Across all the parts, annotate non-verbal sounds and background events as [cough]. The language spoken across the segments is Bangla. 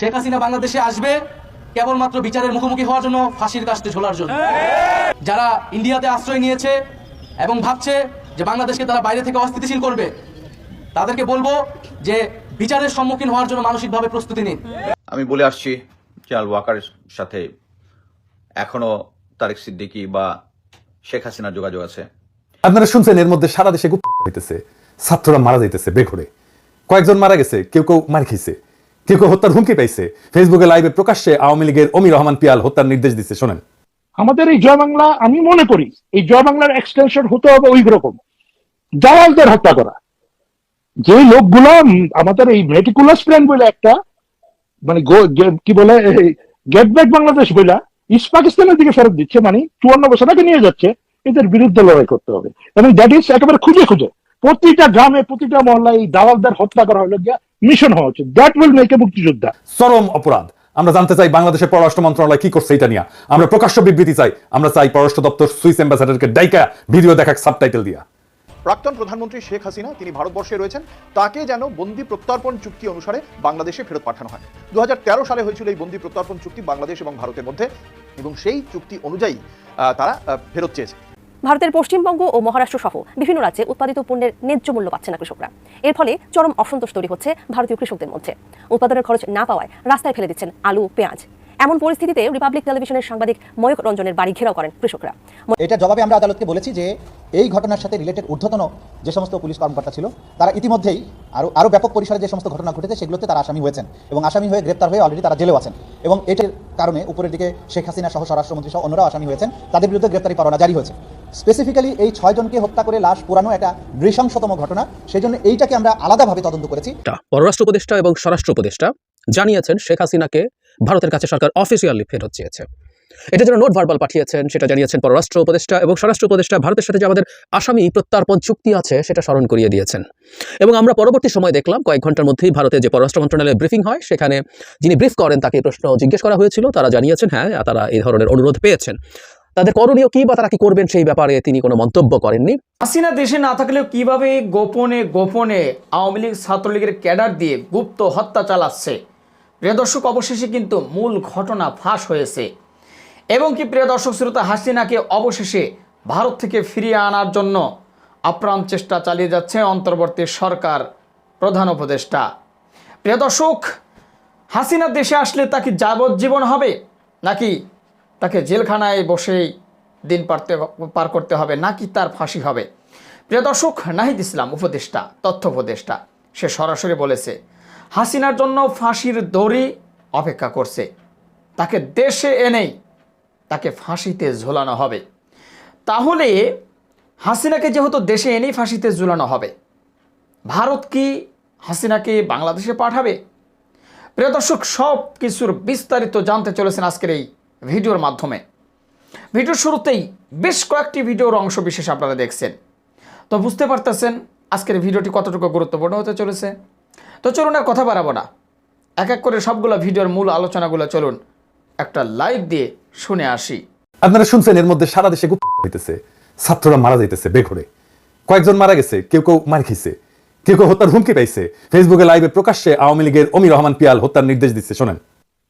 শেখ হাসিনা বাংলাদেশে আসবে কেবলমাত্র বিচারের মুখোমুখি হওয়ার জন্য ফাঁসির কাস্তে ঝোলার জন্য। যারা ইন্ডিয়াতে আশ্রয় নিয়েছে এবং ভাবছে যে বাংলাদেশকে তারা বাইরে থেকে অস্থিতিশীল করবে তাদেরকে বলব যে বিচারের সম্মুখীন হওয়ার জন্য মানসিকভাবে প্রস্তুতি নিন। আমি বলে আসছি জেনারেল ওয়াকারের সাথে এখনও তারেক সিদ্দিকী বা শেখ হাসিনার যোগাযোগ আছে। আপনারা শুনছেন এর মধ্যে সারা দেশে গুপ্ত হইতেছে ছাত্ররা মারা যাইতেছে বেঘরে। কয়েকজন মারা গেছে কেউ কেউ মার খেয়েছে। কেউ কেউ হত্যার হুমকি পাইছে। ফেসবুকে লাইভে প্রকাশ্যে আওয়ামী লীগের অমি রহমান পিয়াল হত্যার নির্দেশ দিচ্ছে শোনেন। আমাদের এই জয় বাংলা, আমি মনে করি, এই জয় বাংলার এক্সটেনশন হতে হবে ওই রকম জাওয়ালদের হত্যা করা। যে লোকগুলো আমাদের এই মেটিকুলাস প্ল্যান বলে একটা মানে কি বলে গেট বাংলাদেশ বলে ইস্ট পাকিস্তানের দিকে ফেরত দিচ্ছে মানে চুয়ান্ন বছর আগে নিয়ে যাচ্ছে, এদের বিরুদ্ধে লড়াই করতে হবে। এবং দ্যাট ইজ একেবারে খুঁজে খুঁজে। প্রতিটা গ্রামে, প্রতিটা মহল্লায় এই দালালদের হত্যা করা হলো গিয়া মিশন হওয়া উচিত। দ্যাট উইল মেক এ মুক্তিযোদ্ধা। চরম অপরাধ। আমরা জানতে চাই বাংলাদেশের পররাষ্ট্র মন্ত্রণালয় কি করছে এটা নিয়ে। আমরা প্রকাশ্য বিবৃতি চাই। আমরা চাই পররাষ্ট্র দপ্তর সুইস অ্যাম্বাসাডারকে ডাইকা ভিডিও দেখাক সাবটাইটেল দিয়া। প্রাক্তন প্রধানমন্ত্রী শেখ হাসিনা তিনি ভারতবর্ষে রয়েছেন তাকে যেন বন্দি প্রত্যর্পণ চুক্তি অনুসারে বাংলাদেশে ফেরত পাঠানো হয়। দু হাজার তেরো সালে হয়েছিল এই বন্দি প্রত্যর্পণ চুক্তি বাংলাদেশ এবং ভারতের মধ্যে এবং সেই চুক্তি অনুযায়ী আহ, তারা ফেরত চেয়েছে। ভারতের পশ্চিমবঙ্গ ও মহারাষ্ট্র সহ বিভিন্ন রাজ্যে উৎপাদিত পণ্যের ন্যায্য মূল্য পাচ্ছে না কৃষকরা। এর ফলে চরম অসন্তোষ তৈরি হচ্ছে ভারতীয় কৃষকদের মধ্যে। উৎপাদনের খরচ না পাওয়ায় রাস্তায় ফেলে দিচ্ছেন আলু, পেঁয়াজ। এমন পরিস্থিতিতে রিপাবলিক টেলিভিশনের সাংবাদিক ময়ূক রঞ্জনের বাড়ি ঘেরাও করেন কৃষকরা। এটা জবাবে আমরা আদালতকে বলেছি যে এই ঘটনার সাথে রিলেটেড ঊর্ধ্বতন যে সমস্ত পুলিশ কর্মকর্তা ছিল তারা ইতিমধ্যেই আরও আরও ব্যাপক পরিসরে যে সমস্ত ঘটনা ঘটেছে সেগুলোতে তারা আসামি হয়েছেন এবং আসামি হয়ে গ্রেপ্তার হয়ে অলরেডি তারা জেলেও আছেন এবং এটার কারণে উপরের দিকে শেখ হাসিনা সহ স্বরাষ্ট্রমন্ত্রী সহ অন্যরাও আসামি হয়েছেন। তাদের বিরুদ্ধে গ্রেপ্তারি পরোয়ানা জারি হয়েছে। স্পেসিফিক্যালি এই ছয়জনকে হত্যা করে লাশ পুরানো একটা নৃশংসতম ঘটনা সেই জন্য এইটাকে আমরা আলাদাভাবে তদন্ত করেছি। পররাষ্ট্র উপদেষ্টা এবং স্বরাষ্ট্র উপদেষ্টা জানিয়েছেন শেখ হাসিনাকে ভারতের কাছে সরকার অফিসিয়ালি ফেরত চেয়েছে। এটার জন্য নোট ভার্বাল পাঠিয়েছেন, সেটা জানিয়েছেন পররাষ্ট্র উপদেষ্টা এবং স্বরাষ্ট্র উপদেষ্টা ভারতের সাথে যে আমাদের আসামি প্রত্যার্পণ চুক্তি আছে, সেটা স্মরণ করিয়ে দিয়েছেন। এবং আমরা পরবর্তী সময় দেখলাম, কয়েক ঘণ্টার মধ্যেই ভারতে যে পররাষ্ট্র মন্ত্রণালয়ের ব্রিফিং হয়, সেখানে যিনি ব্রিফ করেন, তাকে প্রশ্ন জিজ্ঞেস করা হয়েছিল। তারা জানিয়েছেন হ্যাঁ তারা এই ধরনের অনুরোধ পেয়েছেন। তাদের করণীয় কি বা তারা কি করবেন সেই ব্যাপারে তিনি কোনো মন্তব্য করেননি। হাসিনা দেশে না থাকলেও কীভাবে গোপনে গোপনে আওয়ামী লীগ ছাত্রলীগের ক্যাডার দিয়ে গুপ্ত হত্যা চালাচ্ছে? প্রিয় দর্শক, অবশেষে কিন্তু মূল ঘটনা ফাঁস হয়েছে। এবং কি প্রিয় দর্শক, শ্রোতা হাসিনাকে অবশেষে ভারত থেকে ফিরিয়ে আনার জন্য আপ্রাণ চেষ্টা চালিয়ে যাচ্ছে অন্তর্বর্তী সরকার প্রধান উপদেষ্টা। প্রিয় দর্শক, হাসিনা দেশে আসলে তাকে যাবজ্জীবন হবে? নাকি তাকে জেলখানায় বসেই দিন পারতে, পার করতে হবে? নাকি তার ফাঁসি হবে? প্রিয় দর্শক, নাহিদ ইসলাম, উপদেষ্টা, তথ্য উপদেষ্টা, সে সরাসরি বলেছে হাসিনার জন্য ফাঁসির দড়ি অপেক্ষা করছে। তাকে দেশে এনেই তাকে ফাঁসিতে ঝোলানো হবে। তাহলে হাসিনাকে যেহেতু দেশে এনেই ফাঁসিতে ঝুলানো হবে, ভারত কি হাসিনাকে বাংলাদেশে পাঠাবে? প্রিয় দর্শক সব কিছুর বিস্তারিত জানতে চলেছেন আজকের এই ভিডিওর মাধ্যমে। ভিডিওর শুরুতেই বেশ কয়েকটি ভিডিওর অংশ বিশেষ আপনারা দেখছেন। তো বুঝতে পারতেছেন আজকের ভিডিওটি কতটুকু গুরুত্বপূর্ণ হতে চলেছে। তো চলুন আর কথা বাড়াবো না। এক এক করে সবগুলো ভিডিওর মূল আলোচনাগুলো চলুন একটা লাইভ দিয়ে শুনে আসি। আপনারা শুনছেন এর মধ্যে সারা দেশে গুপ্ত হইতেছে। ছাত্ররা মারা যাইতেছে বেঘরে। কয়েকজন মারা গেছে কেউ কেউ মার খেয়েছে। কেউ কেউ হত্যার হুমকি পাইছে। ফেসবুকে লাইভে প্রকাশ্যে আওয়ামী লীগের অমি রহমান পিয়াল হত্যার নির্দেশ দিচ্ছে শোনেন।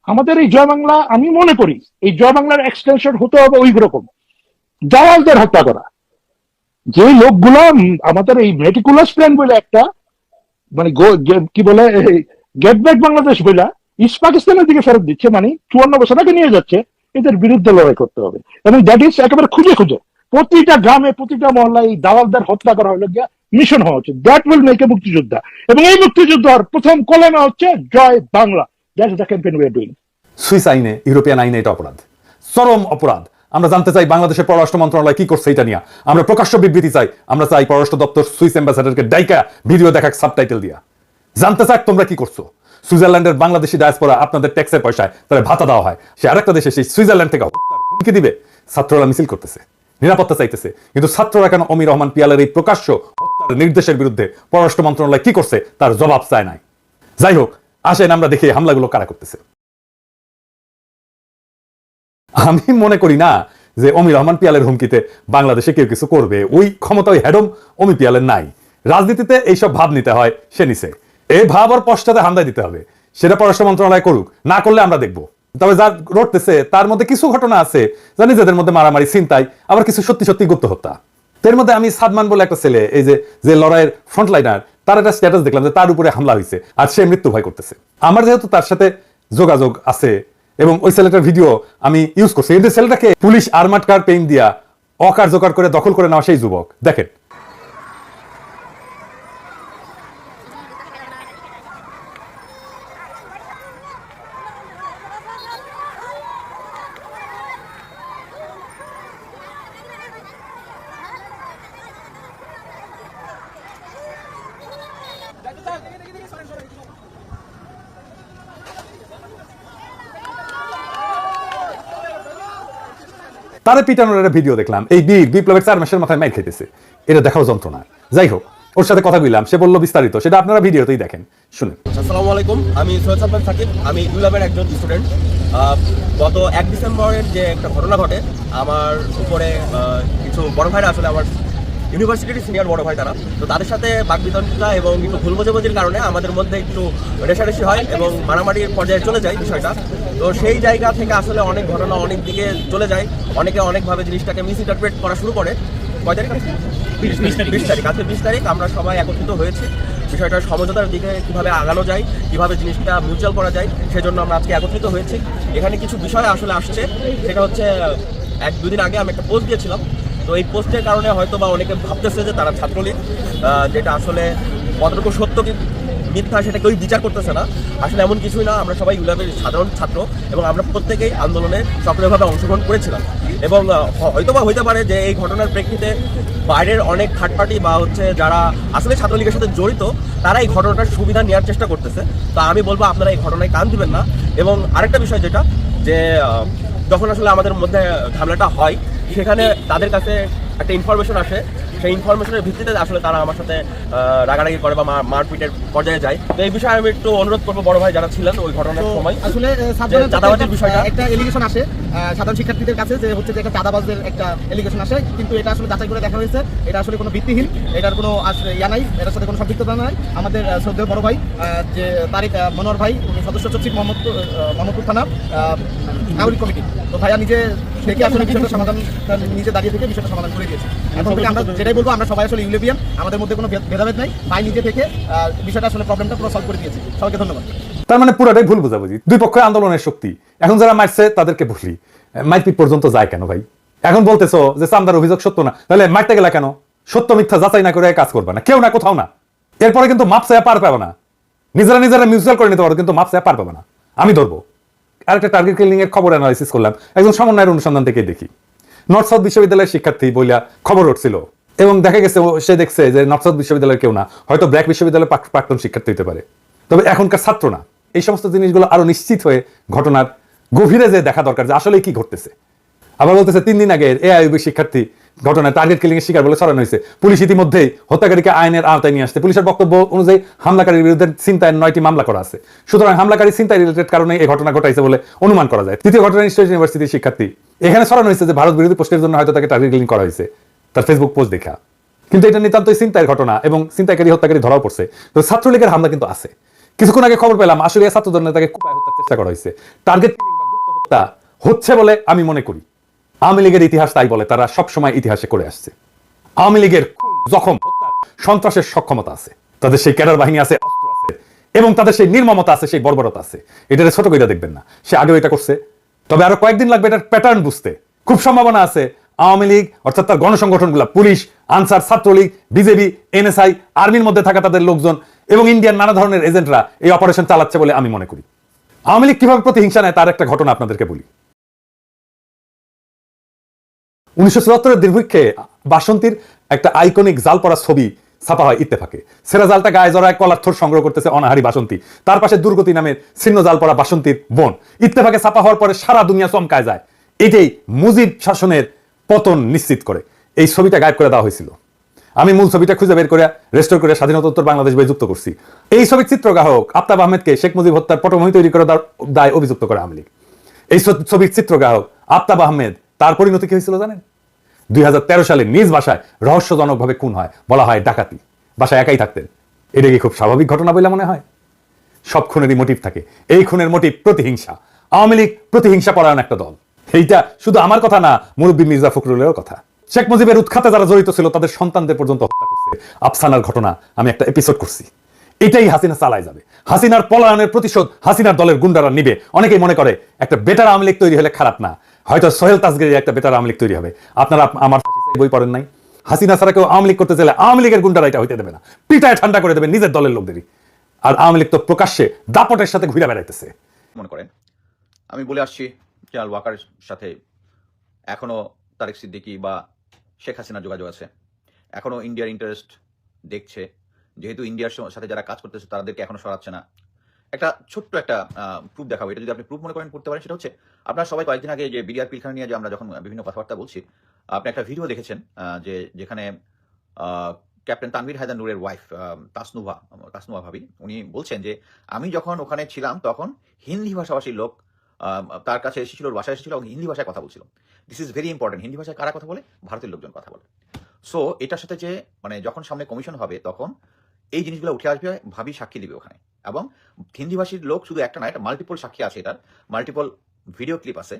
আমাদের এই জয় বাংলা আমি মনে করি এই জয় বাংলার এক্সটেনশন হতে হবে ওই রকম। জাওয়ালদের হত্যা করা। যে লোকগুলো আমাদের এই মেটিকুলাস প্ল্যান বলে একটা মানে কি বলে গেট ব্যাক বাংলাদেশ বলে ইস্ট পাকিস্তানের দিকে ফেরত দিচ্ছে মানে চুয়ান্ন বছর আগে নিয়ে যাচ্ছে, এদের বিরুদ্ধে লড়াই করতে হবে। এবং দ্যাট ইজ একেবারে খুঁজে খুঁজে। প্রতিটা গ্রামে, প্রতিটা মহল্লায় এই দালালদের হত্যা করা হলো গিয়া মিশন হওয়া উচিত। দ্যাট উইল মেক এ মুক্তিযোদ্ধা। এবং এই মুক্তিযুদ্ধর প্রথম কলমে হচ্ছে, Joy Bangla. That is the campaign we are doing Swiss আইনে, ইউরোপিয়ান আইনে এটা অপরাধ। চরম অপরাধ। আমরা জানতে চাই বাংলাদেশের পররাষ্ট্র মন্ত্রণালয় কি করছে এটা নিয়ে। আমরা প্রকাশ্য বিবৃতি চাই, আমরা চাই পররাষ্ট্র দপ্তর সুইস অ্যাম্বাসাডারকে ডাইকা ভিডিও দেখাক সাবটাইটেল দিয়া। জানতে চাক তোমরা কি করছ? সুইজারল্যান্ডের বাংলাদেশি ডায়াসপোরা আপনাদের ট্যাক্সের পয়সায় তারা ভাতা দেওয়া হয়। সে আরেকটা দেশে সেই সুইজারল্যান্ড থেকে হুমকি দিবে। ছাত্ররা মিছিল করতেছে, নিরাপত্তা চাইতেছে। কিন্তু ছাত্ররা কেন অমির রহমান পিয়ালের এই প্রকাশ্য হত্যার নির্দেশের বিরুদ্ধে পররাষ্ট্র মন্ত্রণালয় কি করছে তার জবাব চায় নাই। যাই হোক, আসেন আমরা দেখি হামলাগুলো কারা করতেছে। আমি মনে করি না যে অমি রহমান পিয়ালের হুমকিতে বাংলাদেশে কেউ কিছু করবে। ওই ক্ষমতা ওই হ্যাডম অমি পিয়ালের নাই। রাজনীতিতে এইসব ভাব নিতে হয় সে নিছে। এই ভাব আর পশ্চাতে হামদায় দিতে হবে। সেটা পররাষ্ট্র মন্ত্রণালয় করুক। না করলে আমরা দেখব। তবে যা রটতেছে তার মধ্যে কিছু ঘটনা আছে যা নিজেদের মধ্যে মারামারি চিন্তাই আবার কিছু সত্যি সত্যি গুপ্ত হত্যা। এর মধ্যে আমি সাদমান বলে একটা ছেলে, এই যে যে লড়াইয়ের ফ্রন্টলাইনার তার একটা স্ট্যাটাস দেখলাম যে তার উপরে হামলা হয়েছে আর সে মৃত্যু ভয় করতেছে। আমার যেহেতু তার সাথে যোগাযোগ আছে এবং ওই সেলেটার ভিডিও আমি ইউজ করছি। এদের ছেলেটাকে পুলিশ আর্মাট কার পেইন দিয়া অকার্যকর করে দখল করে নেওয়া সেই যুবক। দেখেন তারে পিটানোর একটা ভিডিও দেখলাম। এই বীর বিপ্লবের চার মাসের মাথায় মাইক খেতেছে এটা দেখাও যন্ত্রণা। যাই হোক, ওর সাথে কথা বললাম, সে বলল বিস্তারিত, সেটা আপনারা ভিডিওতেই দেখেন। শুনুন। আসসালামু আলাইকুম, আমি সৈয়দ সালমান সাকিব, আমি ইউলাবের একজন স্টুডেন্ট গত এক ডিসেম্বরের যে একটা ঘটনা ঘটে, আমার উপরে কিছু বড় ভাইরা আসলে আমার ইউনিভার্সিটির সিনিয়র বড় ভাই তারা। তো তাদের সাথে বাকবিতণ্ডা এবং একটু ভুল বোঝাবুঝির কারণে আমাদের মধ্যে একটু রেশারেশি হয় এবং মারামারির পর্যায়ে চলে যায় বিষয়টা। তো সেই জায়গা থেকে আসলে অনেক ঘটনা অনেক দিকে চলে যায়। অনেকে অনেকভাবে জিনিসটাকে মিস ইন্টারপ্রেট করা শুরু করে। কয় তারিখ বিশ তারিখ। আজকে বিশ তারিখ। আমরা সবাই একত্রিত হয়েছি। বিষয়টা সমঝোতার দিকে কীভাবে আগানো যায় কীভাবে জিনিসটা মিউচুয়াল করা যায় সেজন্য আমরা আজকে একত্রিত হয়েছি। এখানে কিছু বিষয় আসলে আসছে। সেটা হচ্ছে এক দুদিন আগে আমি একটা পোস্ট দিয়েছিলাম। তো এই পোস্টের কারণে হয়তো বা অনেকে ভাবতেছে যে তারা ছাত্রলীগ যেটা আসলে কতটুকু সত্য কি মিথ্যা সেটা কেউই বিচার করতেছে না। আসলে এমন কিছুই না, আমরা সবাই ইউলাবের সাধারণ ছাত্র এবং আমরা প্রত্যেকেই আন্দোলনে সক্রিয়ভাবে অংশগ্রহণ করেছিলাম। এবং হয়তোবা হইতে পারে যে এই ঘটনার প্রেক্ষিতে বাইরের অনেক থার্ড পার্টি বা হচ্ছে যারা আসলে ছাত্রলীগের সাথে জড়িত, তারা এই ঘটনাটার সুবিধা নেওয়ার চেষ্টা করতেছে। তো আমি বলব, আপনারা এই ঘটনায় কান দিবেন না। এবং আরেকটা বিষয় যেটা, যে যখন আসলে আমাদের মধ্যে ঝামেলাটা হয়, সেখানে তাদের কাছে একটা ইনফরমেশন আসে সেই ইনফরমেশনের ভিত্তিতে আসলে তারা আমার সাথে রাগারাগি করে বা মারপিটের পর্যায়ে যায়। তো এই বিষয়ে আমি একটু অনুরোধ করব বড় ভাই যারা ছিলেন ওই ঘটনার সময়। আসলে আহ, যে চাঁদাবাজির বিষয়টা। একটা এলিগেশন আসে সাধারণ শিক্ষার্থীদের কাছে যে হচ্ছে যে একটা চাঁদাবাজদের একটা এলিগেশন আসে কিন্তু এটা আসলে যাচাই করে দেখা হয়েছে। এটা আসলে কোনো ভিত্তিহীন এটার কোনো আসলে ইয়া নাই এটার সাথে কোনো সম্পৃক্ততা নাই। আমাদের শ্রদ্ধেয় বড় ভাই যে তারিক মনোহর ভাই উনি সদস্য সচিব মোহাম্মদপুর আহ, মোহাম্মদপুর থানা আহ, নাগরিক কমিটি। তো ভাইয়া নিজে থেকে আসলে বিষয়টা সমাধান নিজে দাঁড়িয়ে থেকে বিষয়টা সমাধান করে দিয়েছে। এখন থেকে আমরা যেটাই বলব, আমরা সবাই আসলে ইউলেবিয়ান আমাদের মধ্যে কোনো ভেদাভেদ নাই। ভাই নিজে থেকে বিষয়টা আসলে প্রবলেমটা পুরো সলভ করে দিয়েছে। সবাইকে ধন্যবাদ। তার মানে পুরোটাই ভুল বোঝাবুঝি। দুই পক্ষের আন্দোলনের শক্তি। এখন যারা মারছে, তাদেরকে বলি মারপিট পর্যন্ত যায় কেন ভাই? এখন বলতেছো যে চান্দার অভিযোগ সত্য না। তাহলে মারতে গেলে কেন? সত্য মিথ্যা যাচাই না করে কাজ করবে না। কেউ না, কোথাও না। এরপরে কিন্তু মাপ চাইয়া পার পাবে না। নিজেরা নিজেরা মিউচুয়াল করে নিতে পারো, কিন্তু মাপ চাইয়া পার পাবে না। আমি ধরবো। আরেকটা টার্গেট কিলিং এর খবর অ্যানালাইসিস করলাম। একজন সমন্বয়ের অনুসন্ধান থেকে দেখি। নর্থ সাউথ বিশ্ববিদ্যালয়ের শিক্ষার্থী বইলা খবর উঠছিল। এবং দেখা গেছে সে দেখছে যে নর্থ সাউথ বিশ্ববিদ্যালয়ের কেউ না। হয়তো ব্র্যাক বিশ্ববিদ্যালয়ের প্রাক্তন শিক্ষার্থী হতে পারে। তবে এখনকার ছাত্র না। এই সমস্ত জিনিসগুলো আরও নিশ্চিত হয়ে ঘটনার গভীরে যে দেখা দরকার যে আসলে কি ঘটতেছে। আবার বলতেছে, তিন দিন আগে এআইবি শিক্ষার্থী ঘটনায় টার্গেট কিলিং এর শিকার বলে ছড়ানো হয়েছে। পুলিশ ইতিমধ্যেই হত্যাকারীকে আইনের আওতায় নিয়ে আসছে। পুলিশের বক্তব্য অনুযায়ী হামলাকারীর বিরুদ্ধে চিন্তায় নয়টি মামলা করা আছে। সুতরাং হামলাকারী চিন্তায় রিলেটেড কারণে এই ঘটনা ঘটাইছে বলে অনুমান করা যায়। তৃতীয় ঘটনা স্টেট ইউনিভার্সিটির শিক্ষার্থী। এখানে ছড়ানো হয়েছে যে ভারত বিরোধী পোস্টের জন্য হয়তো তাকে টার্গেট কিলিং করা হয়েছে। তার ফেসবুক পোস্ট দেখা কিন্তু এটা নিতান্তই চিন্তায়ের ঘটনা এবং চিন্তাকারী হত্যাকারী ধরাও পড়ছে। তো ছাত্রলীগের হামলা কিন্তু আছে। কিছুক্ষণ আগে খবর পেলাম আসলে ছাত্রদের নেতাকে কুপায় হত্যার চেষ্টা করা হয়েছে। টার্গেট হত্যা হচ্ছে বলে আমি মনে করি। আওয়ামী লীগের ইতিহাস তাই বলে, তারা সবসময় ইতিহাসে করে আসছে। আওয়ামী লীগের জখম সন্ত্রাসের সক্ষমতা আছে। তাদের সেই ক্যাডার বাহিনী আছে, অস্ত্র আছে, এবং তাদের সেই নির্মমতা আছে, সেই বর্বরতা আছে। এটা ছোট কইরা দেখবেন না। সে আগেও এটা করছে। তবে আরও কয়েকদিন লাগবে এটার প্যাটার্ন বুঝতে। খুব সম্ভাবনা আছে আওয়ামী লীগ, অর্থাৎ তার গণসংগঠনগুলো, police, Ansar, Chhatra League, BJP, NSI, আর্মির মধ্যে থাকা তাদের লোকজন এবং ইন্ডিয়ান নানা ধরনের এজেন্টরা এই অপারেশন চালাচ্ছে বলে আমি মনে করি। আওয়ামী লীগ কীভাবে প্রতিহিংসা নেয় তার একটা ঘটনা আপনাদেরকে বলি। উনিশশো চুয়াত্তরের দীর্ঘক্ষে বাসন্তীর একটা আইকনিক জাল পড়া ছবি ছাপা হয় ইত্তেফাকে। সেরা জালটা গায়ে জড়ায় কলার থর সংগ্রহ করতেছে অনাহারি বাসন্তী। তার পাশে দুর্গতি নামের ছিন্ন জাল পড়া বাসন্তীর বোন। ইত্তেফাকে ছাপা হওয়ার পরে সারা দুনিয়া চমকায় যায়। এটাই মুজিব শাসনের পতন নিশ্চিত করে। এই ছবিটা গায়েব করে দেওয়া হয়েছিল। আমি মূল ছবিটা খুঁজে বের করে রেস্টোর করে স্বাধীনতা উত্তর বাংলাদেশ বই যুক্ত করছি। এই ছবির চিত্রগ্রাহক আফতাব আহমেদকে শেখ মুজিব হত্যার পটভূমি তৈরি করে দায় অভিযুক্ত করে আওয়ামী এই ছবির চিত্রগ্রাহক আফতাব আহমেদ তার পরিণতি কি হয়েছিল জানেন? দুই হাজার তেরো সালে নিজ বাসায় রহস্যজনকভাবে খুন হয়, বলা হয় ডাকাতি। বাসায় একাই থাকতেন। এটা কি খুব স্বাভাবিক ঘটনা বলে মনে হয়? সব খুনেরই মোটিভ থাকে। এই খুনের মোটিভ প্রতিহিংসা। আওয়ামী লীগ প্রতিহিংসা পরায়ণ একটা দল। এইটা শুধু আমার কথা না, মুরব্বী মির্জা ফখরুলেরও কথা। শেখ মুজিবের উৎখাতে যারা জড়িত ছিল, তাদের সন্তানদের পর্যন্ত হত্যা করছে। আফসানার ঘটনা আমি একটা এপিসোড করছি। এটাই হাসিনা চালায় যাবে। হাসিনার পলায়নের প্রতিশোধ হাসিনার দলের গুন্ডারা নিবে। অনেকেই মনে করে, একটা বেটার আওয়ামী লীগ তৈরি হলে খারাপ না। হয়তো সোহেল তাজগিরির একটা বেটার আওয়ামী লীগ তৈরি হবে। আপনারা আমার বই পড়েন নাই। হাসিনা ছাড়া কেউ আওয়ামী লীগ করতে চাইলে আওয়ামী লীগের গুন্ডারা এটা হইতে দেবে না। পিটায় ঠান্ডা করে দেবে নিজের দলের লোকদেরই। আর আওয়ামী লীগ তো প্রকাশ্যে দাপটের সাথে ঘুরে বেড়াইতেছে। মনে করেন, আমি বলে আসছি জেনারেল ওয়াকারের সাথে এখনও তারেক সিদ্দিকি বা শেখ হাসিনার যোগাযোগ আছে। এখনও ইন্ডিয়ার ইন্টারেস্ট দেখছে। যেহেতু ইন্ডিয়ার সাথে যারা কাজ করতেছে, তাদেরকে এখনও সরাচ্ছে না। একটা ছোট্ট একটা প্রুফ দেখাবো। এটা যদি আপনি প্রুফ মনে করেন করতে পারেন, সেটা হচ্ছে আপনারা সবাই কয়েকদিন আগে যে বিডিআর পিলখানা নিয়ে যে আমরা যখন বিভিন্ন কথাবার্তা বলছি, আপনি একটা ভিডিও দেখেছেন যে যেখানে ক্যাপ্টেন তানভীর হায়দার নূরের ওয়াইফ তাসনুভা তাসনুভা ভাবি, উনি বলছেন যে, আমি যখন ওখানে ছিলাম, তখন হিন্দি ভাষাভাষীর লোক তার কাছে এসেছিল, ওর বাসায় এসেছিল হিন্দি ভাষায় কথা বলছিল। This is very important Hindi ভাষায় কারা কথা বলে? ভারতের লোকজন কথা বলে। সো এটার সাথে যে মানে যখন সামনে কমিশন হবে, তখন এই জিনিসগুলো উঠে আসবে, ভাবি সাক্ষী দিবে ওখানে। এবং হিন্দি ভাষীর লোক শুধু একটা না এটা মাল্টিপল সাক্ষী আছে এটার। মাল্টিপল ভিডিও ক্লিপ আছে,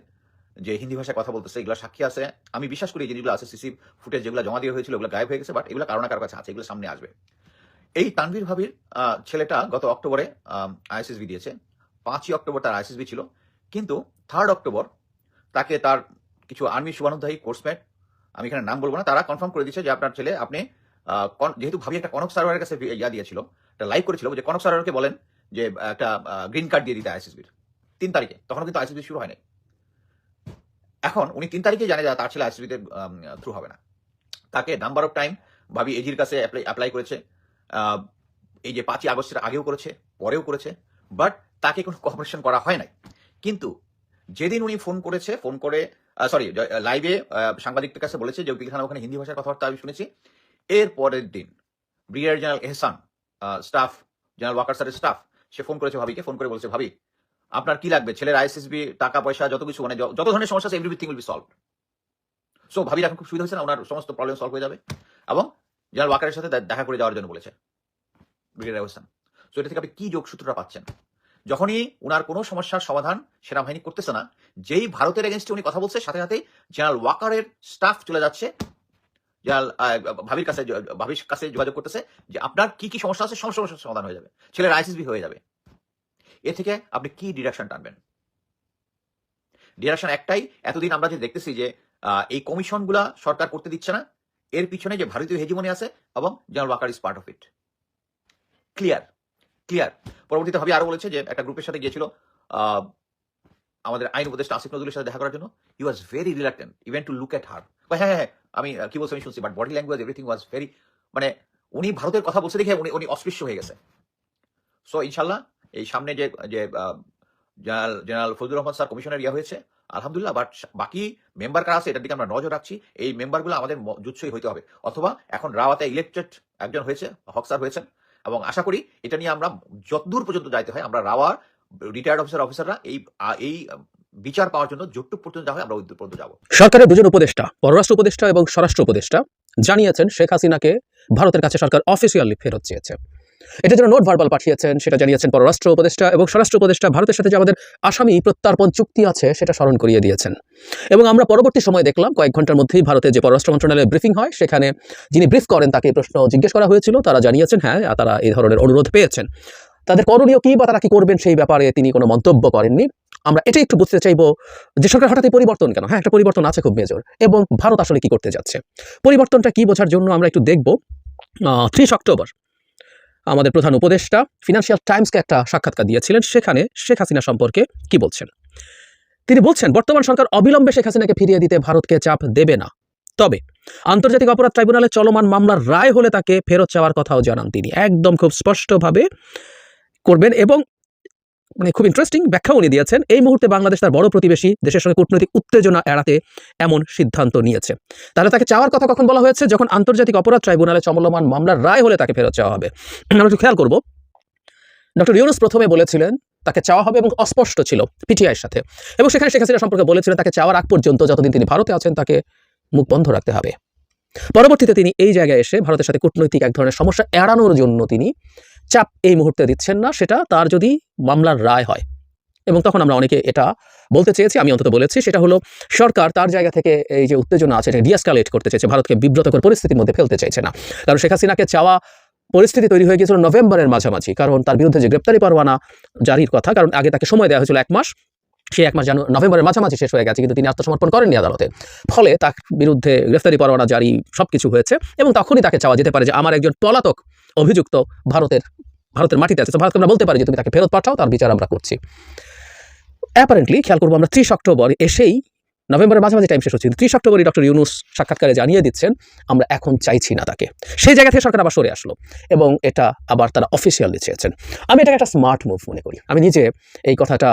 যে হিন্দি ভাষায় কথা বলতেছে, এগুলো সাক্ষী আছে। আমি বিশ্বাস করি জিনিসগুলো আছে সিসি ফুটেজ যেগুলো জমা দিয়ে হয়েছিল, ওগুলো গায়েব হয়ে গেছে বাট এগুলো কারও না কারও কাছে আছে, এগুলো সামনে আসবে। এই তানভীর ভাবির ছেলেটা গত অক্টোবরে আইএসএসবি দিয়েছে। পাঁচই অক্টোবর তার আইএসএসবি ছিল। কিন্তু থার্ড অক্টোবর তাকে তার কিছু আর্মি শুভানুধ্যায়ী কোর্সমেট আমি এখানে নাম বলব না, তারা কনফার্ম করে দিচ্ছে যে আপনার ছেলে আপনি যেহেতু ভাবি একটা কনক সার্ভারের কাছে ইয়া দিয়েছিল, একটা লাইভ করেছিল যে কনক সার্ভারকে বলেন যে একটা গ্রিন কার্ড দিয়ে দিতে আইএসএসবির তিন তারিখে তখন কিন্তু আইএসএসবি শুরু হয়নি। এখন উনি তিন তারিখে জানে যে তার ছেলে আইএসএসবিতে থ্রু হবে না। তাকে নাম্বার অফ টাইম ভাবি এজির কাছে অ্যাপ্লাই করেছে। এই যে পাঁচই আগস্টের আগেও করেছে, পরেও করেছে বাট তাকে কোনো কপারেশন করা হয় নাই। কিন্তু যেদিন উনি ফোন করেছে, ফোন করে সরি লাইভে সাংবাদিকদের কাছে বলেছে যে পিলখানা ওখানে হিন্দি ভাষায় কথাবার্তা আমি শুনেছি। এর পরের দিন brigadier general Ehsan staff general Waker স্যারের স্টাফ সে ফোন করেছে ভাবিকে, ফোন করে বলছে, ভাবি, আপনার কি লাগবে? ছেলের আইএসএসবি টাকা, পয়সা, যত কিছু মানে যত ধরনের সমস্যা আছে everything will be solve so ভাবির এখন খুব সুবিধা হয়েছে না, ওনার সমস্ত প্রবলেম সলভ হয়ে যাবে এবং জেনারেল ওয়াকারের সাথে দেখা করে যাওয়ার জন্য বলেছে ব্রিগেডিয়ার এহসান সো এটা থেকে আপনি কি যোগসূত্রটা পাচ্ছেন? যখনই উনার কোনো সমস্যার সমাধান সেনাবাহিনী করতেছে না, যেই ভারতের এগেনস্টে উনি কথা বলছে, সাথে সাথে জেনারেল ওয়াকারের স্টাফ চলে যাচ্ছে জেনারেল ভাবির কাছে ভাবির কাছে যোগাযোগ করতেছে যে আপনার কি কি সমস্যা আছে সমস্যার সমাধান হয়ে যাবে। ছেলের আইসিসবি হয়ে যাবে। এ থেকে আপনি কি ডিরেকশন টানবেন? ডিরেকশন একটাই, এতদিন আমরা যে দেখতেছি যে এই কমিশনগুলা সরকার করতে দিচ্ছে না, এর পিছনে যে ভারতীয় হেজিমনি আছে এবং general Waker is part of it clear clear পরবর্তীতে ভাবি আরও বলেছে যে, একটা গ্রুপের সাথে গিয়েছিল আমাদের আইন উপদেষ্টা আসিফ নজরুলের সাথে দেখা করার জন্য। He was very reluctant even to look at her হ্যাঁ হ্যাঁ আমি কি বলছি আমি শুনছি but body language everything was very মানে উনি ভারতের কথা বলছে দেখে উনি উনি অস্পৃশ্য হয়ে গেছে। সো ইনশাল্লাহ এই সামনে যে যে general general Fazlur Rahman sir কমিশনের ইয়া হয়েছে, আলহামদুলিল্লাহ বাট বাকি মেম্বার কারা আছে, এটার দিকে আমরা নজর রাখছি। এই মেম্বারগুলো আমাদের জুৎসই হইতে হবে। অথবা এখন রাওয়াতে ইলেক্টেড একজন হয়েছে, হক স্যার হয়েছেন এবং আশা করি এটা নিয়ে আমরা যতদূর পর্যন্ত যাইতে হয়, আমরা রাওয়ার রিটায়ার্ড অফিসার অফিসাররা এই এই বিচার পাওয়ার জন্য যতটুক পর্যন্ত যাওয়া হয়, আমরা উদ্যোগ পর্যন্ত যাব। সরকারের দুজন উপদেষ্টা, পররাষ্ট্র উপদেষ্টা এবং স্বরাষ্ট্র উপদেষ্টা জানিয়েছেন শেখ হাসিনাকে ভারতের কাছে সরকার অফিসিয়ালি ফেরত চেয়েছে। এটার জন্য নোট ভার্বাল পাঠিয়েছেন, সেটা জানিয়েছেন পররাষ্ট্র উপদেষ্টা এবং স্বরাষ্ট্র উপদেষ্টা ভারতের সাথে যে আমাদের আসামি প্রত্যার্পণ চুক্তি আছে, সেটা স্মরণ করিয়ে দিয়েছেন। এবং আমরা পরবর্তী সময় দেখলাম, কয়েক ঘণ্টার মধ্যেই ভারতে যে পররাষ্ট্র মন্ত্রণালয়ের ব্রিফিং হয়, সেখানে যিনি ব্রিফ করেন তাকে প্রশ্ন জিজ্ঞেস করা হয়েছিল, তারা জানিয়েছেন হ্যাঁ তারা এই ধরনের অনুরোধ পেয়েছেন। তাদের করণীয় কি বা তারা কি করবেন সেই ব্যাপারে তিনি কোনো মন্তব্য করেননি। আমরা এটাই একটু বুঝতে চাইব যে সরকার হঠাৎ পরিবর্তন কেন? হ্যাঁ একটা পরিবর্তন আছে খুব মেজর এবং ভারত আসলে কি করতে যাচ্ছে? পরিবর্তনটা কি বোঝার জন্য আমরা একটু দেখব। ত্রিশ অক্টোবর। আমাদের প্রধান উপদেষ্টা ফিনান্সিয়াল টাইমসকে একটা সাক্ষাৎকার দিয়েছিলেন। সেখানে শেখ হাসিনা সম্পর্কে কি বলছেন? তিনি বলছেন, বর্তমান সরকার অবিলম্বে শেখ হাসিনাকে ফিরিয়ে দিতে ভারতকে চাপ দেবে না। তবে আন্তর্জাতিক অপরাধ ট্রাইব্যুনালে চলমান মামলার রায় হলে তাকে ফেরত চাওয়ার কথাও জানান তিনি। একদম খুব স্পষ্টভাবে করবেন এবং মানে খুব ইন্টারেস্টিং ব্যাখ্যা উনি দিয়েছেন। এই মুহূর্তে বাংলাদেশ তার বড় প্রতিবেশী, দেশের সঙ্গে কূটনৈতিক উত্তেজনা এড়াতে এমন সিদ্ধান্ত নিয়েছে। তাহলে তাকে চাওয়ার কথা কখন বলা হয়েছে? যখন আন্তর্জাতিক অপরাধ ট্রাইব্যুনালে চলমান মামলার রায় হলে তাকে ফেরত চাওয়া হবে। আমরা একটু খেয়াল করব। ডক্টর ইউনুস প্রথমে বলেছিলেন, তাকে চাওয়া হবে এবং অস্পষ্ট ছিল পিটিআইয়ের সাথে। এবং সেখানে শেখ হাসিনা সম্পর্কে বলেছিলেন, তাকে চাওয়ার আগ পর্যন্ত যতদিন তিনি ভারতে আছেন, তাকে মুখ বন্ধ রাখতে হবে। পরবর্তীতে তিনি এই জায়গায় এসে ভারতের সাথে কূটনৈতিক এক ধরনের সমস্যা এড়ানোর জন্য তিনি চাপ এই মুহূর্তে দিচ্ছেন না, সেটা তার যদি মামলার রায় হয়। এবং তখন আমরা অনেকে এটা বলতে চেয়েছি, আমি অন্তত বলেছি, সেটা হলো সরকার তার জায়গা থেকে এই যে উত্তেজনা আছে এটা ডিএসকালেট করতে চাইছে ভারতকে বিব্রতকর পরিস্থিতির মধ্যে ফেলতে চাইছে না। কারণ শেখ হাসিনাকে চাওয়া পরিস্থিতি তৈরি হয়ে গিয়েছিল নভেম্বরের মাঝামাঝি, কারণ তার বিরুদ্ধে যে গ্রেপ্তারি পরোয়ানা জারির কথা, কারণ আগে তাকে সময় দেওয়া হয়েছিল এক মাস সে এক মাস জানু নভেম্বরের মাঝামাঝি শেষ হয়ে গেছে, কিন্তু তিনি আত্মসমর্পণ করেননি আদালতে। ফলে তার বিরুদ্ধে গ্রেফতারি পরোয়ানা জারি সব কিছু হয়েছে, এবং তখনই তাকে চাওয়া যেতে পারে যে, আমার একজন পলাতক অভিযুক্ত ভারতের ভারতের মাটিতে আছে। তো ভারতকে আমরা বলতে পারি যে তুমি তাকে ফেরত পাঠাও, তার বিচার আমরা করছি। অ্যাপারেন্টলি খেয়াল করব আমরা, ত্রিশ অক্টোবর এসেই, নভেম্বরের মাঝামাঝি টাইম শেষ হচ্ছে ত্রিশ অক্টোবরই ডক্টর ইউনুস সাক্ষাৎকারে জানিয়ে দিচ্ছেন, আমরা এখন চাইছি না তাকে। সেই জায়গা থেকে সরকার আবার সরে আসলো, এবং এটা আবার তারা অফিসিয়ালি চেয়েছেন। আমি এটাকে একটা স্মার্ট মুভ মনে করি। আমি নিজে এই কথাটা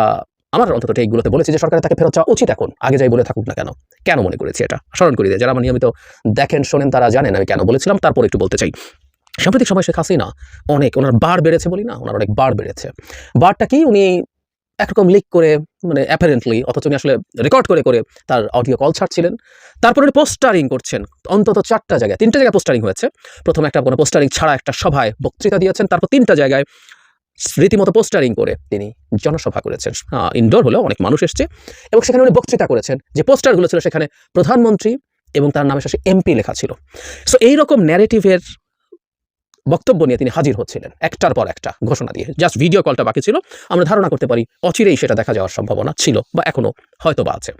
আমার অন্তত এইগুলোতে বলেছি যে সরকারের তাকে ফেরত চাওয়া উচিত এখন, আগে যাই বলে থাকুক না কেন। কেন মনে করেছি এটা? স্মরণ করি দিয়ে, যারা আমার নিয়মিত দেখেন, শোনেন, তারা জানেন, আমি কেন বলেছিলাম, তারপর একটু বলতে চাই। সাম্প্রতিক সময় শেখ হাসিনা অনেক ওনার বার বেড়েছে বলি না, ওনার অনেক বার বেড়েছে। বারটা কি উনি একরকম লিক করে মানে অ্যাপারেন্টলি অথচ উনি আসলে রেকর্ড করে করে তার অডিও কল ছাড়ছিলেন। তারপর উনি পোস্টারিং করছেন, অন্তত চারটা জায়গায়, তিনটা জায়গায় পোস্টারিং হয়েছে। প্রথম একটা কোনো পোস্টারিং ছাড়া একটা সভায় বক্তৃতা দিয়েছেন, তারপর তিনটা জায়গায় রীতিমতো পোস্টারিং করে তিনি জনসভা করেছেন। ইনডোর হলেও অনেক মানুষ এসছে এবং সেখানে উনি বক্তৃতা করেছেন যে পোস্টারগুলো ছিল সেখানে প্রধানমন্ত্রী এবং তার নামে শেষে এমপি লেখা ছিল। সো এইরকম ন্যারেটিভের বক্তব্য নিয়ে তিনি হাজির হচ্ছিলেন। একটার পর একটা ঘোষণা দিয়ে। জাস্ট ভিডিও কলটা বাকি ছিল। আমরা ধারণা করতে পারি অচিরেই সেটা দেখা যাওয়ার সম্ভাবনা ছিল বা এখনও হয়তো বা আছে।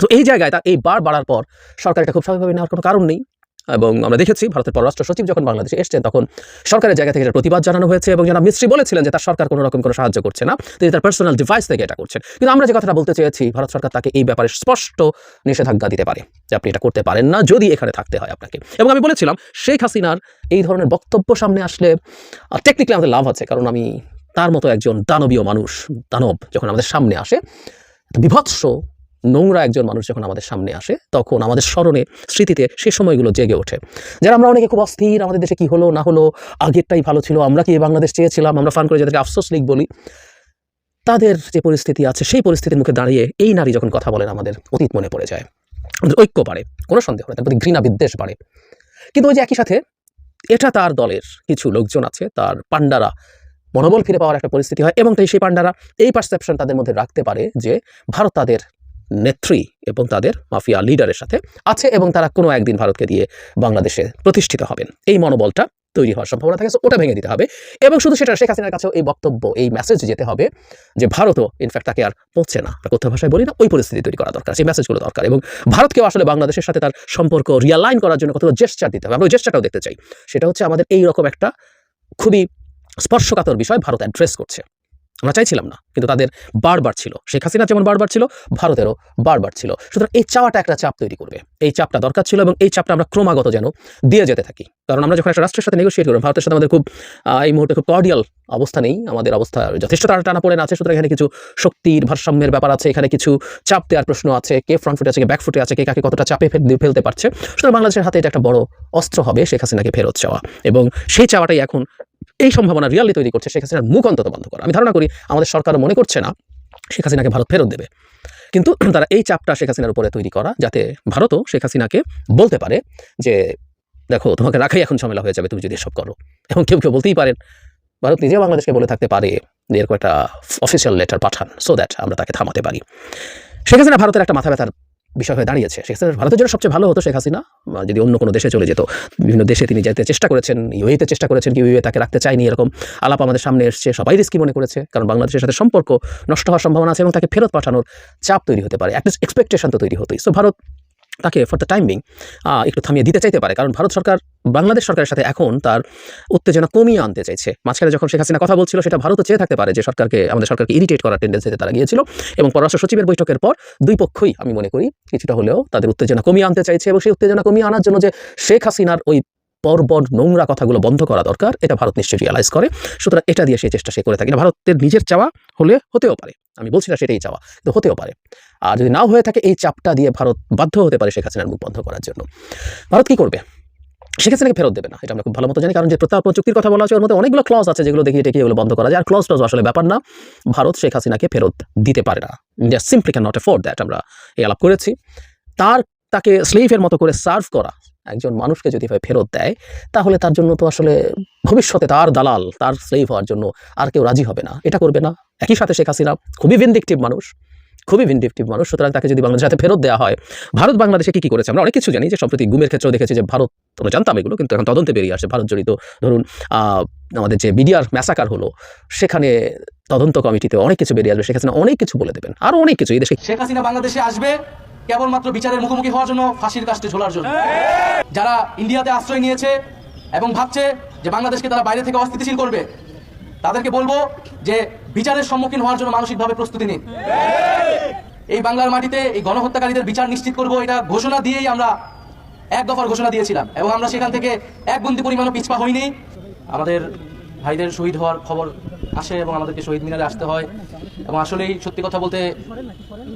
তো এই জায়গায় তা এই বার বাড়ার পর সরকার এটা খুব স্বাভাবিকভাবে নেওয়ার কোনো কারণ নেই। এবং আমরা দেখেছি ভারতের পররাষ্ট্র সচিব যখন বাংলাদেশে এসছেন, তখন সরকারের জায়গা থেকে প্রতিবাদ জানানো হয়েছে এবং যারা মিস্ত্রি বলেছিলেন যে তার সরকার কোনো রকম কোনো সাহায্য করছে না, তিনি তার পার্সোনাল ডিভাইস থেকে এটা করছেন। কিন্তু আমরা যে কথাটা বলতে চেয়েছি, ভারত সরকার তাকে এই ব্যাপারে স্পষ্ট নিষেধাজ্ঞা দিতে পারে যে আপনি এটা করতে পারেন না, যদি এখানে থাকতে হয় আপনাকে। এবং আমি বলেছিলাম, শেখ হাসিনার এই ধরনের বক্তব্য সামনে আসলে টেকনিক্যালি আমাদের লাভ আছে, কারণ আমি তার মতো একজন দানবীয় মানুষ, দানব যখন আমাদের সামনে আসে বিভৎস নোংরা একজন মানুষ যখন আমাদের সামনে আসে, তখন আমাদের স্মরণে স্মৃতিতে সে সময়গুলো জেগে ওঠে। যারা আমরা অনেকে খুব অস্থির, আমাদের দেশে কি হলো, না হলো, আগেরটাই ভালো ছিল, আমরা কি বাংলাদেশ চেয়েছিলাম, আমরা ফান করে যাদেরকে আফসোস লিগ বলি তাদের যে পরিস্থিতি আছে, সেই পরিস্থিতির মুখে দাঁড়িয়ে এই নারী যখন কথা বলেন, আমাদের অতীত মনে পড়ে যায়। আমাদের ঐক্য বাড়ে, কোনো সন্দেহ নেই তার প্রতি ঘৃণা বিদ্বেষ বাড়ে। কিন্তু ওই যে একই সাথে, এটা তার দলের কিছু লোকজন আছে, তার পান্ডারা মনোবল ফিরে পাওয়ার একটা পরিস্থিতি হয়, এবং তাই সেই পাণ্ডারা এই পারসেপশন তাদের মধ্যে রাখতে পারে যে, ভারত তাদের নেত্রী এবং তাদের মাফিয়া লিডারের সাথে আছে এবং তারা কোনো একদিন ভারতকে দিয়ে বাংলাদেশে প্রতিষ্ঠিত হবেন। এই মনোবলটা তৈরি হওয়ার সম্ভাবনা থাকে ওটা ভেঙে দিতে হবে। এবং শুধু সেটা, শেখ হাসিনার কাছেও এই বক্তব্য, এই মেসেজ যেতে হবে যে ভারতও ইনফ্যাক্ট তাকে আর পৌঁছে না। আমরা কথ্য ভাষায় বলি না, ওই পরিস্থিতি তৈরি করা দরকার, সেই মেসেজগুলো দরকার। এবং ভারতকেও আসলে বাংলাদেশের সাথে তার সম্পর্ক রিয়ালাইন করার জন্য কতগুলো জেস্টার দিতে হবে। আমরা ওই জেস্টারটাও দেখতে চাই। সেটা হচ্ছে আমাদের এই রকম একটা খুবই স্পর্শকাতর বিষয় ভারত অ্যাড্রেস করছে। আমরা চাইছিলাম না, কিন্তু তাদের বারবার ছিল। শেখ হাসিনা যেমন বারবার ছিল, ভারতেরও বারবার ছিল। সুতরাং এই চাওয়াটা একটা চাপ তৈরি করবে। এই চাপটা দরকার ছিল এবং এই চাপটা আমরা ক্রমাগত যেন দিয়ে যেতে থাকি। কারণ আমরা যখন একটা রাষ্ট্রের সাথে নেগোসিয়েট করব, ভারতের সাথে আমাদের খুব এই মুহূর্তে খুব কর্ডিয়াল অবস্থা নেই। আমাদের অবস্থা যথেষ্ট টানা টানা পড়ে আছে, সুতরাং এখানে কিছু শক্তির ভারসাম্যের ব্যাপার আছে, এখানে কিছু চাপ দেওয়ার প্রশ্ন আছে, কে ফ্রন্ট ফুটে আছে, কে ব্যাক ফুটে আছে, কে কাকে কতটা চাপে ফেল- ফেলতে পারছে। সুতরাং বাংলাদেশের হাতে এটা একটা বড় অস্ত্র হবে শেখ হাসিনাকে ফেরত চাওয়া। এবং সেই চাওয়াটাই এখন এই সম্ভাবনা রিয়ালি তৈরি করছে শেখ হাসিনার মুখ অন্তত বন্ধ করা। আমি ধারণা করি আমাদের সরকার মনে করছে না, শেখ হাসিনাকে ভারত ফেরত দেবে। কিন্তু [clears throat] তারা এই চাপটা শেখ হাসিনার উপরে তৈরি করা যাতে ভারতও শেখ হাসিনাকে বলতে পারে যে, দেখো, তোমাকে রাখাই এখন ঝামেলা হয়ে যাবে, তুমি যদি এসব করো। এবং কেউ কেউ বলতেই পারেন, ভারত নিজেও বাংলাদেশকে বলে থাকতে পারে যে, এরকম একটা অফিসিয়াল লেটার পাঠান সো দ্যাট আমরা তাকে থামাতে পারি। শেখ হাসিনা ভারতের একটা মাথা ব্যথার বিষয় হয়ে দাঁড়িয়েছে। শেখ হাসিনা ভারতের জন্য সবচেয়ে ভালো হতো শেখ হাসিনা যদি অন্য কোনো দেশে চলে যেত। বিভিন্ন দেশে তিনি যেতে চেষ্টা করেছেন, ইউএতে চেষ্টা করেছেন কি ইউএ তাকে রাখতে চায়নি এরকম আলাপ আমাদের সামনে এসছে, সবাই রিস্কি মনে করেছে, কারণ বাংলাদেশের সাথে সম্পর্ক নষ্ট হওয়ার সম্ভাবনা আছে এবং তাকে ফেরত পাঠানোর চাপ তৈরি হতে পারে অ্যাটলিস্ট এক্সপেকটেশন তো তৈরি হতোই। সো ভারত তাকে ফর দ্য টাইমিং একটু থামিয়ে দিতে চাইতে পারে। কারণ ভারত সরকার, বাংলাদেশ সরকারের সাথে এখন তার উত্তেজনা কমিয়ে আনতে চাইছে। মাঝখানে যখন শেখ হাসিনা কথা বলছিল, সেটা ভারতও চেয়ে থাকতে পারে যে সরকারকে, আমাদের সরকারকে ইরিটেট করার টেন্ডেন্সিতে তারা গিয়েছিল। এবং পররাষ্ট্র সচিবের বৈঠকের পর দুই পক্ষই, আমি মনে করি, কিছুটা হলেও তাদের উত্তেজনা কমিয়ে আনতে চাইছে। এবং সেই উত্তেজনা কমিয়ে আনার জন্য যে শেখ হাসিনার ওই পরবর নোংরা কথাগুলো বন্ধ করা দরকার, এটা ভারত নিশ্চয়ই রিয়ালাইজ করে। সুতরাং এটা দিয়ে সেই চেষ্টা সে করে থাকে। ভারতের নিজের চাওয়া হলে হতেও পারে। আমি বলছি না সেটাই চাওয়া, কিন্তু হতেও পারে। আর যদি নাও হয়ে থাকে, এই চাপটা দিয়ে ভারত বাধ্য হতে পারে শেখ হাসিনার মুখ বন্ধ করার জন্য। ভারত কি করবে? শেখ হাসিনাকে ফেরত দেবে না, এটা আমরা খুব ভালো মতো জানি, কারণ যে প্রত্যার্পণ চুক্তির কথা বলা আছে ওর মধ্যে অনেকগুলো ক্লজ আছে যেগুলো দেখিয়ে টেকিয়ে এগুলো বন্ধ করা যায়। আর ক্লজ টজ আসলে ব্যাপার না। ভারত শেখ হাসিনাকে ফেরত দিতে পারে না। India simply can not afford that আমরা এই আলাপ করেছি। তার, তাকে স্লেভের মতো করে সার্ভ করা একজন মানুষকে যদি ফেরত দেয়, তাহলে তার জন্য তো আসলে ভবিষ্যতে তার দালাল, তার স্লেভ হওয়ার জন্য আর কেউ রাজি হবে না। এটা করবে না। একই সাথে শেখ হাসিনা খুবই ভিন্ডিকটিভ মানুষ, খুবই ভিন্ডিকটিভ মানুষ। সুতরাং তাকে যদি বাংলাদেশের হাতে ফেরত দেওয়া হয়, ভারত বাংলাদেশে কি কি করেছে? আমরা অনেক কিছু জানি যে সম্প্রতি গুমের ক্ষেত্রেও দেখেছি যে ভারত, আমরা জানতাম এগুলো, কিন্তু এখন তদন্তে বেরিয়ে আসে ভারত জড়িত, ধরুন আমাদের যে বিডিআর ম্যাসাকার হলো, সেখানে তদন্ত কমিটিতে অনেক কিছু বেরিয়ে আসবে। শেখ হাসিনা অনেক কিছু বলে দেবেন। আরও অনেক কিছু এই দেশে শেখ হাসিনা বাংলাদেশে আসবে কেবলমাত্র বিচারের মুখোমুখি হওয়ার জন্য ফাঁসির কাস্টে ঝোলার জন্য। যারা ইন্ডিয়াতে আশ্রয় নিয়েছে এবং ভাবছে যে বাংলাদেশকে তারা বাইরে থেকে অস্থিতিশীল করবে, তাদেরকে বলব যে বিচারের সম্মুখীন হওয়ার জন্য মানসিকভাবে প্রস্তুতি নিন। এই বাংলার মাটিতে এই গণহত্যাকারীদের বিচার নিশ্চিত করব, এটা ঘোষণা দিয়েই আমরা এক দফার ঘোষণা দিয়েছিলাম এবং আমরা সেখান থেকে এক বন্দি পরিমাণও পিছপা হইনি। আমাদের ভাইদের শহীদ হওয়ার খবর আসে এবং আমাদেরকে শহীদ মিনারে আসতে হয়। এবং আসলেই সত্যি কথা বলতে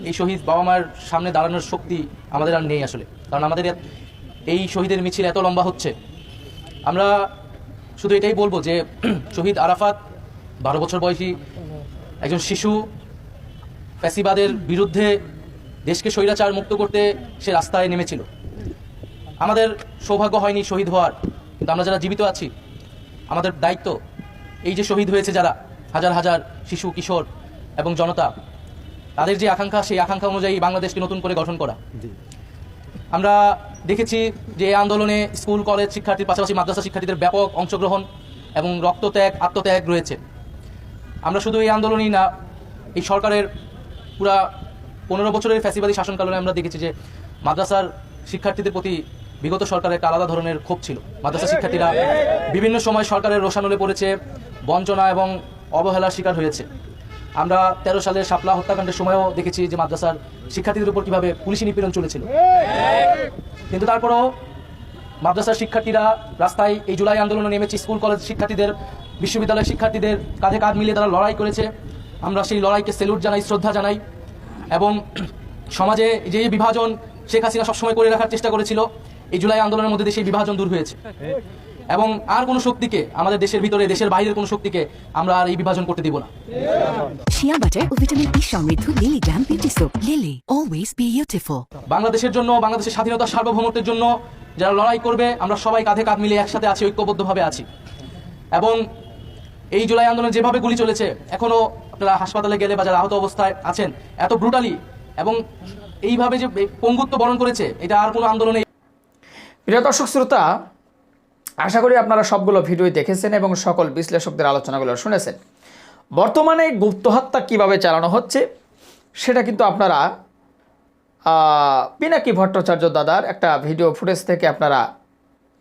এই শহীদ বাবা মার সামনে দাঁড়ানোর শক্তি আমাদের আর নেই আসলে। কারণ আমাদের এই শহীদের মিছিল এত লম্বা হচ্ছে। আমরা শুধু এটাই বলব যে [clears throat] শহীদ আরাফাত বারো বছর বয়সী একজন শিশু, ফ্যাসিবাদের বিরুদ্ধে দেশকে স্বৈরাচার মুক্ত করতে সে রাস্তায় নেমেছিল। আমাদের সৌভাগ্য হয়নি শহীদ হওয়ার, কিন্তু আমরা যারা জীবিত আছি, আমাদের দায়িত্ব এই যে শহীদ হয়েছে যারা হাজার হাজার শিশু কিশোর এবং জনতা তাদের যে আকাঙ্ক্ষা সেই আকাঙ্ক্ষা অনুযায়ী বাংলাদেশকে নতুন করে গঠন করা। আমরা দেখেছি যে এই আন্দোলনে স্কুল কলেজ শিক্ষার্থীর পাশাপাশি মাদ্রাসা শিক্ষার্থীদের ব্যাপক অংশগ্রহণ এবং রক্তত্যাগ আত্মত্যাগ রয়েছে। আমরা শুধু এই আন্দোলনই না এই সরকারের পুরা পনেরো বছরের ফ্যাসিবাদী শাসনকালে আমরা দেখেছি যে মাদ্রাসার শিক্ষার্থীদের প্রতি বিগত সরকারের একটা আলাদা ধরনের ক্ষোভ ছিল। মাদ্রাসা শিক্ষার্থীরা বিভিন্ন সময় সরকারের রোশানলে পড়েছে বঞ্চনা এবং অবহেলার শিকার হয়েছে। আমরা তেরো সালের শাপলা হত্যাকাণ্ডের সময়ও দেখেছি যে মাদ্রাসার শিক্ষার্থীদের উপর কীভাবে পুলিশি নিপীড়ন চলেছিল। কিন্তু তারপরেও মাদ্রাসার শিক্ষার্থীরা রাস্তায় এই জুলাই আন্দোলনে নেমেছে, স্কুল, কলেজ শিক্ষার্থীদের, বিশ্ববিদ্যালয়ের শিক্ষার্থীদের কাঁধে কাঁধ মিলিয়ে তারা লড়াই করেছে। আমরা সেই লড়াইকে সেলুট জানাই, শ্রদ্ধা জানাই এবং সমাজে যে বিভাজন শেখ হাসিনা সবসময় করে রাখার চেষ্টা করেছিল, এই জুলাই আন্দোলনের মধ্যে দিয়ে সেই বিভাজন দূর হয়েছে। এবং আর কোনো শক্তিকে আমাদের দেশের ভিতরে দেশের বাইরের কোনো শক্তিকে আমরা আর এই বিভাজন করতে দিব না। শিয়া বাটার ও ভিটামিন ই সমৃদ্ধ Lily beauty soap Lily always beautiful বাংলাদেশের জন্য বাংলাদেশের স্বাধীনতা সার্বভৌমত্বের জন্য যারা লড়াই করবে আমরা সবাই কাঁধে কাঁধ মিলিয়ে একসাথে আছি ঐক্যবদ্ধভাবে আছি। এবং এই জুলাই আন্দোলন যেভাবে গুলি চলেছে এখনও আপনারা হাসপাতালে গেলে বা যারা আহত অবস্থায় আছেন এত ব্রুটালি এবং এইভাবে যে পঙ্গুত্ব বরণ করেছে এটা আর কোনো আন্দোলনে প্রিয় দর্শক শ্রোতা আশা করি আপনারা সবগুলো ভিডিওই দেখেছেন এবং সকল বিশ্লেষকদের আলোচনাগুলো শুনেছেন। বর্তমানে গুপ্ত হত্যা কীভাবে চালানো হচ্ছে, সেটা কিন্তু আপনারা পিনাকি ভট্টাচার্য দাদার একটা ভিডিও ফুটেজ থেকে আপনারা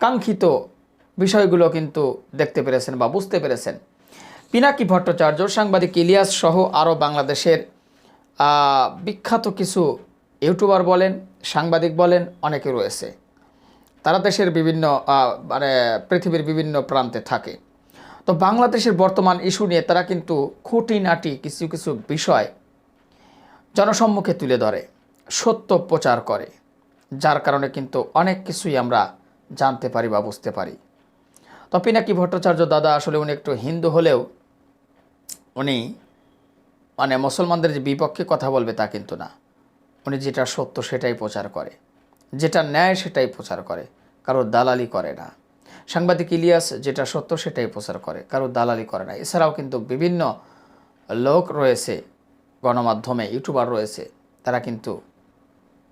কাঙ্ক্ষিত বিষয়গুলো কিন্তু দেখতে পেরেছেন বা বুঝতে পেরেছেন। পিনাকি ভট্টাচার্য, সাংবাদিক ইলিয়াস সহ আরও বাংলাদেশের বিখ্যাত কিছু ইউটিউবার বলেন, সাংবাদিক বলেন, অনেকে রয়েছে। তারা দেশের বিভিন্ন মানে পৃথিবীর বিভিন্ন প্রান্তে থাকে। তো বাংলাদেশের বর্তমান ইস্যু নিয়ে তারা কিন্তু খুঁটিনাটি কিছু কিছু বিষয় জনসম্মুখে তুলে ধরে, সত্য প্রচার করে, যার কারণে কিন্তু অনেক কিছুই আমরা জানতে পারি বা বুঝতে পারি। তো পিনাকি ভট্টাচার্য দাদা আসলে উনি একটু হিন্দু হলেও উনি মানে মুসলমানদের যে বিপক্ষে কথা বলবে তা কিন্তু না। উনি যেটা সত্য সেটাই প্রচার করে, যেটা ন্যায় সেটাই প্রচার করে। কারও দালালি করে না। সাংবাদিক ইলিয়াস যেটা সত্য সেটাই প্রচার করে, কারও দালালি করে না। এছাড়াও কিন্তু বিভিন্ন লোক রয়েছে, গণমাধ্যমে, ইউটিউবার রয়েছে, তারা কিন্তু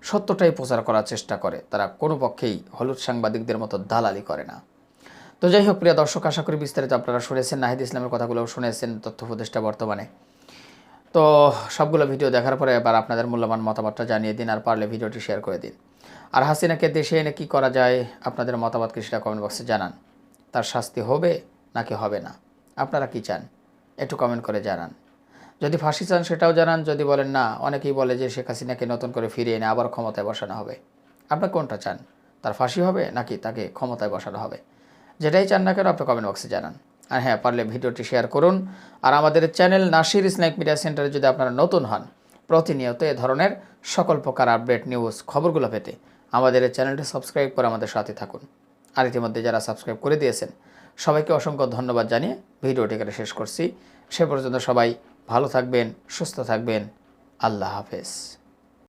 সত্যটাই প্রচার করার চেষ্টা করে। তারা কোনো পক্ষেই হলুদ সাংবাদিকদের মতো দালালি করে না। তো যাই হোক, প্রিয় দর্শক, আশা করি বিস্তারিত আপনারা শুনেছেন, নাহিদ ইসলামের কথাগুলো শুনেছেন, তথ্য উপদেষ্টা বর্তমানে। তো সবগুলো ভিডিও দেখার পরে এবার আপনাদের মূল্যবান মতামতটা জানিয়ে দিন আর পারলে ভিডিওটি শেয়ার করে দিন। আর হাসিনাকে দেশে এনে কী করা যায় আপনাদের মতামতকে সেটা কমেন্ট বক্সে জানান। তার শাস্তি হবে নাকি হবে না? আপনারা কি চান? একটু কমেন্ট করে জানান। যদি ফাঁসি চান সেটাও জানান, যদি বলেন না, অনেকেই বলে যে শেখ হাসিনাকে নতুন করে ফিরিয়ে এনে আবার ক্ষমতায় বসানো হবে। আপনি কোনটা চান? তার ফাঁসি হবে নাকি তাকে ক্ষমতায় বসানো হবে? যেটাই চান না কেন, আপনি কমেন্ট বক্সে জানান। আর হ্যাঁ পারলে ভিডিওটি শেয়ার করুন। আর আমাদের চ্যানেল নাসির ইসলামিক মিডিয়া সেন্টারে যদি আপনারা নতুন হন প্রতিনিয়ত এ ধরনের সকল প্রকার আপডেট নিউজ খবরগুলো পেতে আমাদের এই চ্যানেলটি সাবস্ক্রাইব করে আমাদের সাথে থাকুন। আর ইতিমধ্যে যারা সাবস্ক্রাইব করে দিয়েছেন, সবাইকে অসংখ্য ধন্যবাদ জানিয়ে ভিডিওটি এখানে শেষ করছি। সে পর্যন্ত সবাই ভালো থাকবেন, সুস্থ থাকবেন। আল্লাহ হাফেজ।